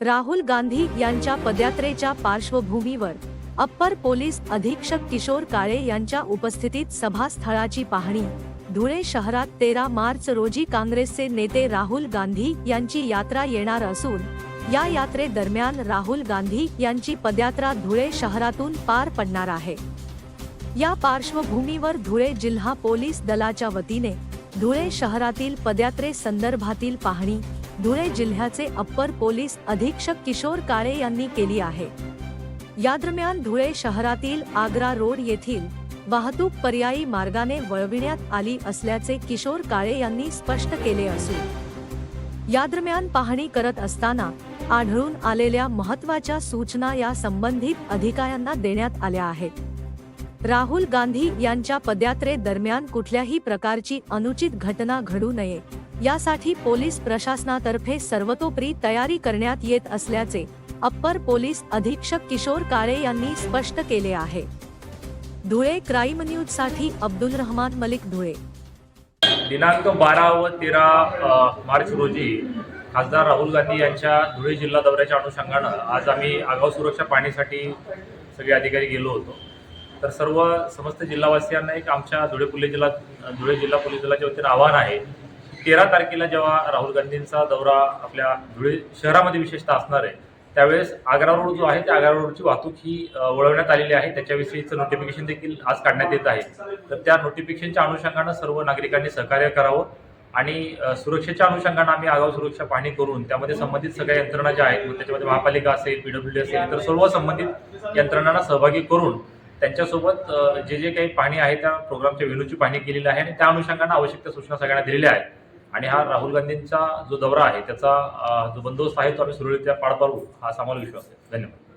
राहुल गांधी यांच्या पदयात्रेच्या पार्श्वभूमीवर upper police अधीक्षक किशोर काळे यांच्या उपस्थितीत सभास्थळाची पाहणी. धुळे शहरात तेरा मार्च रोजी काँग्रेसचे नेते राहुल गांधी यांची यात्रा येणार असून या यात्रेदरम्यान राहुल गांधी यांची पदयात्रा धुळे शहरातून पार पडणार आहे. या पार्श्वभूमीवर धुळे जिल्हा पोलीस दलाच्या वतीने धुळे शहरातील पदयात्रे संदर्भातील पाहणी धुळे जिल्ह्याचे अप्पर पोलीस अधीक्षक किशोर काळे यांनी केली आहे. या दरम्यान धुळे शहरातील आग्रा रोड येथील वाहतूक पर्यायी मार्गाने वळविण्यात आली असल्याचे किशोर काळे यांनी स्पष्ट केले असून या दरम्यान पाहणी करत असताना आढळून आलेल्या महत्त्वाच्या सूचना या संबंधित अधिकाऱ्यांना देण्यात आल्या आहेत. राहुल गांधी यांच्या पदयात्रे दरम्यान कुठल्याही प्रकारची अनुचित घटना घडू नये. यासाठी पोलीस प्रशासनातर्फे सर्वतोपरी तयारी करण्यात येत असल्याचे अप्पर पोलीस अधीक्षक किशोर काळे यांनी स्पष्ट केले आहे. धुळे क्राईम न्यूजसाठी अब्दुल रहमान मलिक धुळे. दिनांक बारा व तेरा मार्च रोजी खासदार राहुल गांधी यांच्या धुळे जिल्हा दौऱ्याच्या अनुषंगानं आज आम्ही आगाऊ सुरक्षा पाहणीसाठी सगळे अधिकारी गेलो होतो. तर सर्व समस्त जिल्हावासियांना एक आमच्या धुळे पोलीस जिल्हा धुळे जिल्हा पोलीस दलाच्या वतीनं आव्हान आहे. तेरा तारखेला जेव्हा राहुल गांधींचा दौरा आपल्या धुळे शहरामध्ये विशेषतः असणार आहे त्यावेळेस आग्रा रोड जो आहे त्या आग्रा रोडची वाहतूक ही वळवण्यात आलेली आहे. त्याच्याविषयीचं नोटिफिकेशन देखील आज काढण्यात येत आहे. तर त्या नोटिफिकेशनच्या अनुषंगानं सर्व नागरिकांनी सहकार्य करावं आणि सुरक्षेच्या अनुषंगानं आम्ही आगाऊ सुरक्षा पाहणी करून त्यामध्ये संबंधित सगळ्या यंत्रणा ज्या आहेत त्याच्यामध्ये महापालिका असेल पीडब्ल्यू डी असेल तर सर्व संबंधित यंत्रणांना सहभागी करून त्यांच्यासोबत जे जे काही पाहणी आहे त्या प्रोग्रामच्या वेणूची पाहणी केलेली आहे आणि त्या अनुषंगानं आवश्यक त्या सूचना सगळ्यांना दिलेल्या आहेत. आणि हा राहुल गांधींचा जो दौरा आहे त्याचा जो बंदोबस्त आहे तो आम्ही सुरळीतरित्या पार पाडू हा आम्हाला विश्वास आहे. धन्यवाद.